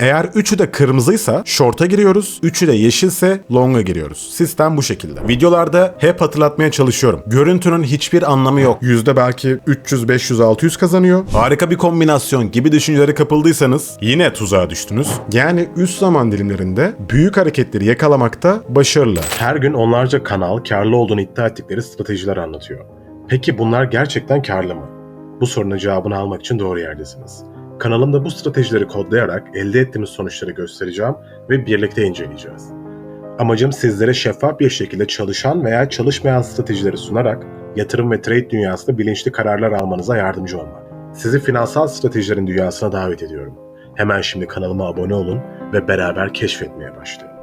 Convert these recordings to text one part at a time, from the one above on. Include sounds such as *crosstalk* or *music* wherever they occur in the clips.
Eğer üçü de kırmızıysa short'a giriyoruz, üçü de yeşilse long'a giriyoruz. Sistem bu şekilde. Videolarda hep hatırlatmaya çalışıyorum. Görüntünün hiçbir anlamı yok. Yüzde belki 300, 500, 600 kazanıyor. Harika bir kombinasyon gibi düşüncelere kapıldıysanız yine tuzağa düştünüz. Yani üst zaman dilimlerinde büyük hareketleri yakalamakta başarılı. Her gün onlarca kanal karlı olduğunu iddia ettikleri stratejiler anlatıyor. Peki bunlar gerçekten karlı mı? Bu sorunun cevabını almak için doğru yerdesiniz. Kanalımda bu stratejileri kodlayarak elde ettiğimiz sonuçları göstereceğim ve birlikte inceleyeceğiz. Amacım sizlere şeffaf bir şekilde çalışan veya çalışmayan stratejileri sunarak yatırım ve trade dünyasında bilinçli kararlar almanıza yardımcı olmak. Sizi finansal stratejilerin dünyasına davet ediyorum. Hemen şimdi kanalıma abone olun ve beraber keşfetmeye başlayın.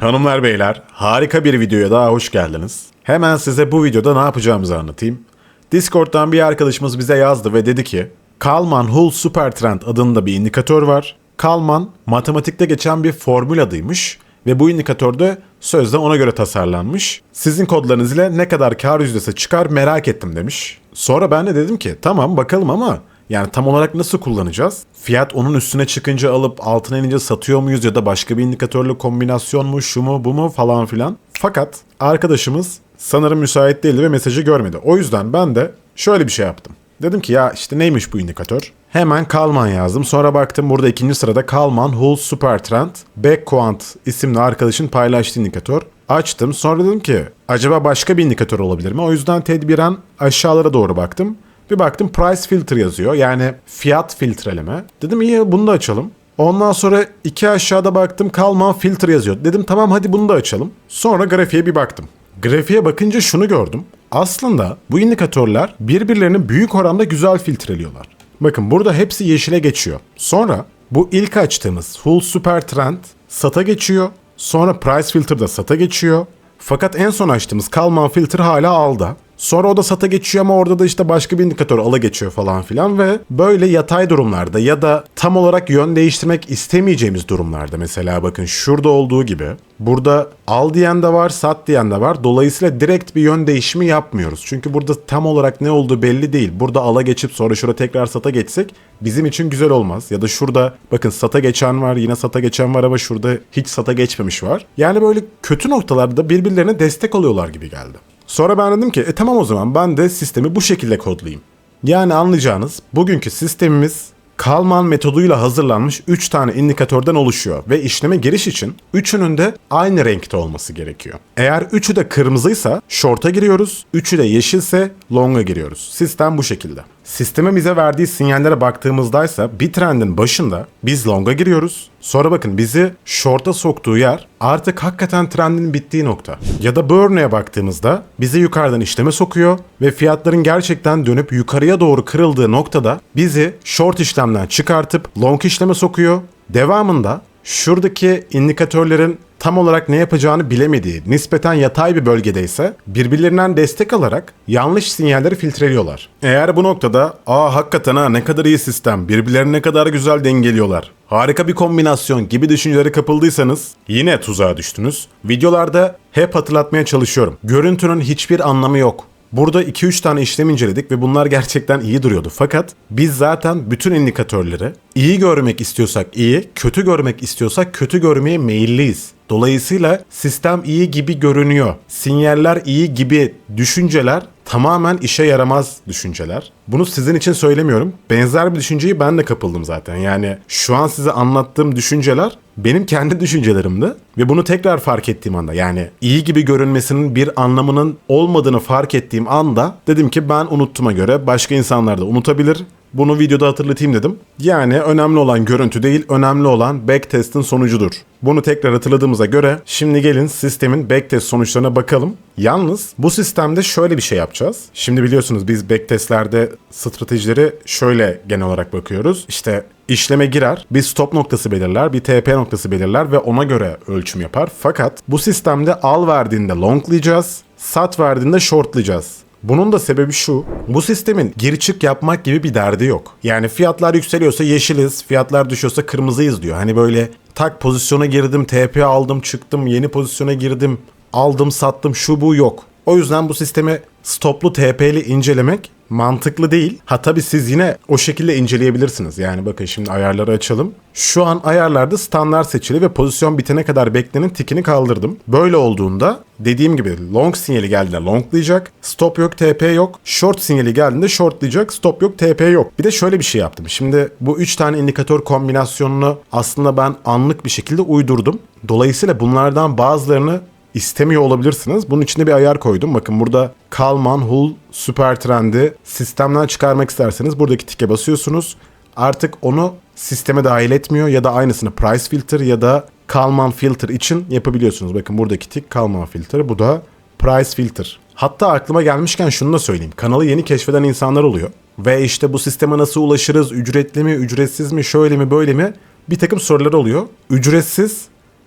Hanımlar beyler harika bir videoya daha hoş geldiniz. Hemen size bu videoda ne yapacağımızı anlatayım. Discord'dan bir arkadaşımız bize yazdı ve dedi ki Kalman Hull Supertrend adında bir indikatör var. Kalman matematikte geçen bir formül adıymış ve bu indikatörde sözde ona göre tasarlanmış. Sizin kodlarınız ile ne kadar kar yüzdesi çıkar merak ettim demiş. Sonra ben de dedim ki tamam bakalım ama yani tam olarak nasıl kullanacağız? Fiyat onun üstüne çıkınca alıp altına inince satıyor muyuz ya da başka bir indikatörle kombinasyon mu şu mu bu mu falan filan. Fakat arkadaşımız sanırım müsait değildi ve mesajı görmedi. O yüzden ben de şöyle bir şey yaptım. Dedim ki ya işte neymiş bu indikatör? Hemen Kalman yazdım. Sonra baktım burada ikinci sırada Kalman Hull Supertrend Backquant isimli arkadaşın paylaştığı indikatör. Açtım. Sonra dedim ki acaba başka bir indikatör olabilir mi? O yüzden tedbiren aşağılara doğru baktım. Bir baktım price filter yazıyor. Yani fiyat filtreleme. Dedim iyi bunu da açalım. Ondan sonra iki aşağıda baktım Kalman filter yazıyor. Dedim tamam hadi bunu da açalım. Sonra grafiğe bir baktım. Grafiğe bakınca şunu gördüm. Aslında bu indikatörler birbirlerini büyük oranda güzel filtreliyorlar. Bakın burada hepsi yeşile geçiyor. Sonra bu ilk açtığımız Full Super Trend sata geçiyor. Sonra Price Filter da sata geçiyor. Fakat en son açtığımız Kalman Filter hala alda. Sonra o da sata geçiyor ama orada da işte başka bir indikatör ala geçiyor falan filan ve böyle yatay durumlarda ya da tam olarak yön değiştirmek istemeyeceğimiz durumlarda mesela bakın şurada olduğu gibi burada al diyen de var sat diyen de var. Dolayısıyla direkt bir yön değişimi yapmıyoruz. Çünkü burada tam olarak ne olduğu belli değil. Burada ala geçip sonra şurada tekrar sata geçsek bizim için güzel olmaz. Ya da şurada bakın sata geçen var yine sata geçen var ama şurada hiç sata geçmemiş var. Yani böyle kötü noktalarda birbirlerine destek oluyorlar gibi geldi. Sonra ben dedim ki e tamam o zaman ben de sistemi bu şekilde kodlayayım. Yani anlayacağınız bugünkü sistemimiz Kalman metoduyla hazırlanmış 3 tane indikatörden oluşuyor ve işleme giriş için üçünün de aynı renkte olması gerekiyor. Eğer üçü de kırmızıysa short'a giriyoruz, üçü de yeşilse long'a giriyoruz. Sistem bu şekilde. Sistemin bize verdiği sinyallere baktığımızdaysa bir trendin başında biz long'a giriyoruz. Sonra bakın bizi short'a soktuğu yer artık hakikaten trendin bittiği nokta. Ya da bu örneğe baktığımızda bizi yukarıdan işleme sokuyor ve fiyatların gerçekten dönüp yukarıya doğru kırıldığı noktada bizi short işlemden çıkartıp long işleme sokuyor. Devamında şuradaki indikatörlerin tam olarak ne yapacağını bilemediği, nispeten yatay bir bölgedeyse birbirlerinden destek alarak yanlış sinyalleri filtreliyorlar. Eğer bu noktada aa hakikaten ha ne kadar iyi sistem, birbirlerini ne kadar güzel dengeliyorlar, harika bir kombinasyon gibi düşüncelere kapıldıysanız yine tuzağa düştünüz. Videolarda hep hatırlatmaya çalışıyorum. Görüntünün hiçbir anlamı yok. Burada 2-3 tane işlem inceledik ve bunlar gerçekten iyi duruyordu. Fakat biz zaten bütün indikatörleri iyi görmek istiyorsak iyi, kötü görmek istiyorsak kötü görmeye meyilliyiz. Dolayısıyla sistem iyi gibi görünüyor. Sinyaller iyi gibi düşünceler tamamen işe yaramaz düşünceler. Bunu sizin için söylemiyorum. Benzer bir düşünceyi ben de kapıldım zaten. Yani şu an size anlattığım düşünceler benim kendi düşüncelerimdi ve bunu tekrar fark ettiğim anda yani iyi gibi görünmesinin bir anlamının olmadığını fark ettiğim anda dedim ki ben unuttuğuma göre başka insanlar da unutabilir. Bunu videoda hatırlatayım dedim. Yani önemli olan görüntü değil, önemli olan backtest'in sonucudur. Bunu tekrar hatırladığımıza göre şimdi gelin sistemin backtest sonuçlarına bakalım. Yalnız bu sistemde şöyle bir şey yapacağız. Şimdi biliyorsunuz biz backtestlerde stratejileri şöyle genel olarak bakıyoruz. İşte işleme girer, bir stop noktası belirler, bir TP noktası belirler ve ona göre ölçüm yapar. Fakat bu sistemde al verdiğinde longlayacağız, sat verdiğinde shortlayacağız. Bunun da sebebi şu. Bu sistemin geri çık yapmak gibi bir derdi yok. Yani fiyatlar yükseliyorsa yeşiliz, fiyatlar düşüyorsa kırmızıyız diyor. Hani böyle tak pozisyona girdim, TP aldım, çıktım, yeni pozisyona girdim, aldım, sattım, şu bu yok. O yüzden bu sistemi stoplu TP'li incelemek mantıklı değil. Ha tabii siz yine o şekilde inceleyebilirsiniz. Yani bakın şimdi ayarları açalım. Şu an ayarlarda standart seçili ve pozisyon bitene kadar beklenin tikini kaldırdım. Böyle olduğunda dediğim gibi long sinyali geldiğinde longlayacak. Stop yok, TP yok. Short sinyali geldiğinde shortlayacak. Stop yok, TP yok. Bir de şöyle bir şey yaptım. Şimdi bu 3 tane indikatör kombinasyonunu aslında ben anlık bir şekilde uydurdum. Dolayısıyla bunlardan bazılarını istemiyor olabilirsiniz. Bunun içinde bir ayar koydum. Bakın burada Kalman, Hull, Süper Trend'i sistemden çıkarmak isterseniz buradaki tike basıyorsunuz. Artık onu sisteme dahil etmiyor ya da aynısını Price Filter ya da Kalman Filter için yapabiliyorsunuz. Bakın buradaki tik Kalman Filter, bu da Price Filter. Hatta aklıma gelmişken şunu da söyleyeyim. Kanalı yeni keşfeden insanlar oluyor. Ve işte bu sisteme nasıl ulaşırız? Ücretli mi, ücretsiz mi, şöyle mi, böyle mi? Bir takım sorular oluyor. Ücretsiz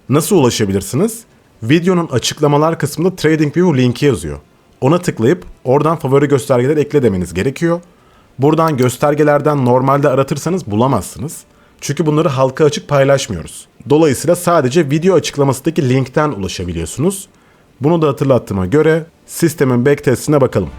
nasıl ulaşabilirsiniz? Videonun açıklamalar kısmında TradingView linki yazıyor. Ona tıklayıp oradan favori göstergeler ekle demeniz gerekiyor. Buradan göstergelerden normalde aratırsanız bulamazsınız. Çünkü bunları halka açık paylaşmıyoruz. Dolayısıyla sadece video açıklamasındaki linkten ulaşabiliyorsunuz. Bunu da hatırlattığıma göre sistemin backtestine bakalım.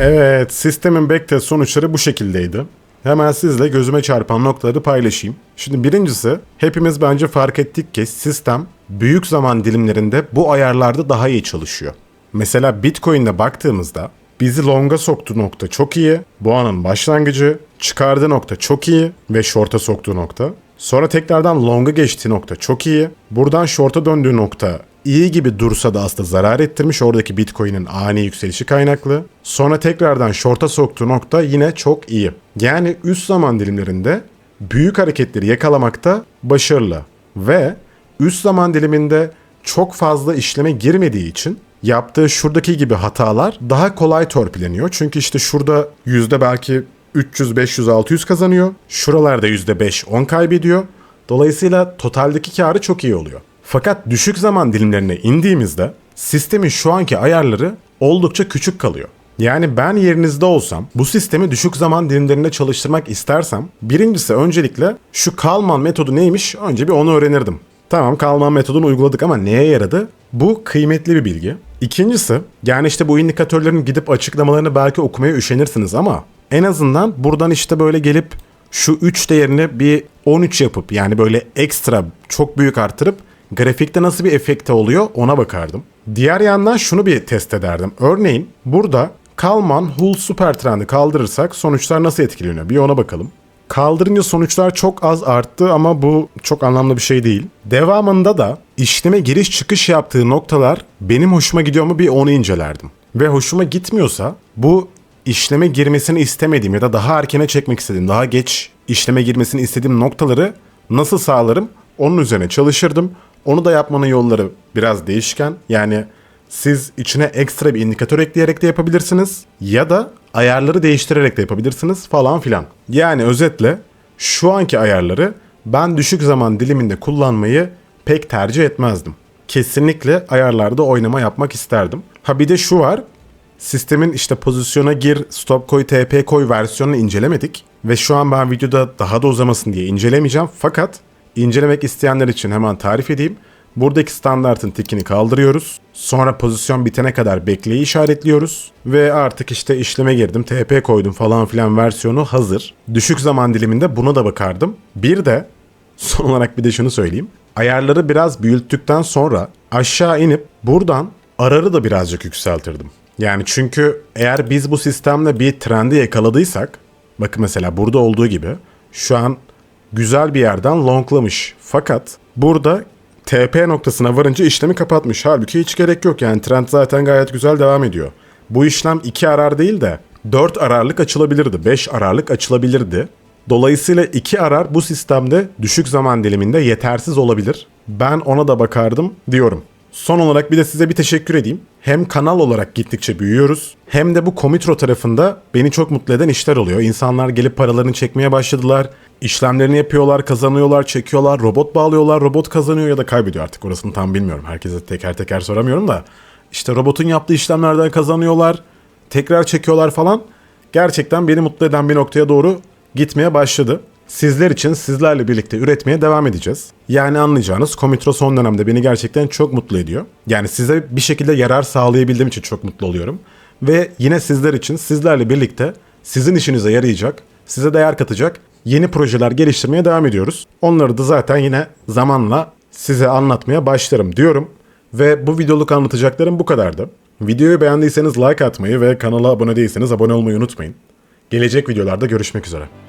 Evet, sistemin backtest sonuçları bu şekildeydi. Hemen sizle gözüme çarpan noktaları paylaşayım. Şimdi birincisi, hepimiz bence fark ettik ki sistem büyük zaman dilimlerinde bu ayarlarda daha iyi çalışıyor. Mesela Bitcoin'de baktığımızda bizi longa soktuğu nokta çok iyi, boğanın başlangıcı, çıkardığı nokta çok iyi ve short'a soktuğu nokta. Sonra tekrardan long'a geçtiği nokta çok iyi. Buradan short'a döndüğü nokta iyi gibi dursa da aslında zarar ettirmiş oradaki Bitcoin'in ani yükselişi kaynaklı. Sonra tekrardan short'a soktuğu nokta yine çok iyi. Yani üst zaman dilimlerinde büyük hareketleri yakalamakta başarılı. Ve üst zaman diliminde çok fazla işleme girmediği için yaptığı şuradaki gibi hatalar daha kolay torpileniyor. Çünkü işte şurada yüzde belki 300, 500, 600 kazanıyor. Şuralarda yüzde 5, 10 kaybediyor. Dolayısıyla totaldeki karı çok iyi oluyor. Fakat düşük zaman dilimlerine indiğimizde sistemin şu anki ayarları oldukça küçük kalıyor. Yani ben yerinizde olsam bu sistemi düşük zaman dilimlerinde çalıştırmak istersem birincisi öncelikle şu Kalman metodu neymiş önce bir onu öğrenirdim. Tamam Kalman metodunu uyguladık ama neye yaradı? Bu kıymetli bir bilgi. İkincisi yani işte bu indikatörlerin gidip açıklamalarını belki okumaya üşenirsiniz ama en azından buradan işte böyle gelip şu 3 değerini bir 13 yapıp yani böyle ekstra çok büyük artırıp grafikte nasıl bir efekte oluyor ona bakardım. Diğer yandan şunu bir test ederdim. Örneğin burada Kalman Hull Super Trend'i kaldırırsak sonuçlar nasıl etkileniyor? Bir ona bakalım. Kaldırınca sonuçlar çok az arttı ama bu çok anlamlı bir şey değil. Devamında da işleme giriş çıkış yaptığı noktalar benim hoşuma gidiyor mu bir onu incelerdim. Ve hoşuma gitmiyorsa bu işleme girmesini istemediğim ya da daha erkene çekmek istediğim, daha geç işleme girmesini istediğim noktaları nasıl sağlarım onun üzerine çalışırdım. Onu da yapmanın yolları biraz değişken. Yani siz içine ekstra bir indikatör ekleyerek de yapabilirsiniz ya da ayarları değiştirerek de yapabilirsiniz falan filan. Yani özetle şu anki ayarları ben düşük zaman diliminde kullanmayı pek tercih etmezdim. Kesinlikle ayarlarda oynama yapmak isterdim. Ha bir de şu var. Sistemin işte pozisyona gir, stop koy, TP koy versiyonunu incelemedik. Ve şu an ben videoda daha da uzamasın diye incelemeyeceğim. Fakat incelemek isteyenler için hemen tarif edeyim. Buradaki standartın tikini kaldırıyoruz. Sonra pozisyon bitene kadar bekleyi işaretliyoruz. Ve artık işte işleme girdim, TP koydum falan filan versiyonu hazır. Düşük zaman diliminde buna da bakardım. Bir de *laughs* son olarak bir de şunu söyleyeyim. Ayarları biraz büyüttükten sonra aşağı inip buradan ararı da birazcık yükseltirdim. Yani çünkü eğer biz bu sistemle bir trendi yakaladıysak, bakın mesela burada olduğu gibi şu an güzel bir yerden longlamış. Fakat burada TP noktasına varınca işlemi kapatmış. Halbuki hiç gerek yok yani trend zaten gayet güzel devam ediyor. Bu işlem 2 arar değil de 4 ararlık açılabilirdi, 5 ararlık açılabilirdi. Dolayısıyla 2 arar bu sistemde düşük zaman diliminde yetersiz olabilir. Ben ona da bakardım diyorum. Son olarak bir de size bir teşekkür edeyim. Hem kanal olarak gittikçe büyüyoruz hem de bu Komitro tarafında beni çok mutlu eden işler oluyor. İnsanlar gelip paralarını çekmeye başladılar. İşlemlerini yapıyorlar, kazanıyorlar, çekiyorlar, robot bağlıyorlar, robot kazanıyor ya da kaybediyor artık orasını tam bilmiyorum. Herkese teker teker soramıyorum da. İşte robotun yaptığı işlemlerden kazanıyorlar, tekrar çekiyorlar falan. Gerçekten beni mutlu eden bir noktaya doğru gitmeye başladı. Sizler için sizlerle birlikte üretmeye devam edeceğiz. Yani anlayacağınız Komitro son dönemde beni gerçekten çok mutlu ediyor. Yani size bir şekilde yarar sağlayabildiğim için çok mutlu oluyorum. Ve yine sizler için sizlerle birlikte sizin işinize yarayacak, size değer katacak yeni projeler geliştirmeye devam ediyoruz. Onları da zaten yine zamanla size anlatmaya başlarım diyorum. Ve bu videoluk anlatacaklarım bu kadardı. Videoyu beğendiyseniz like atmayı ve kanala abone değilseniz abone olmayı unutmayın. Gelecek videolarda görüşmek üzere.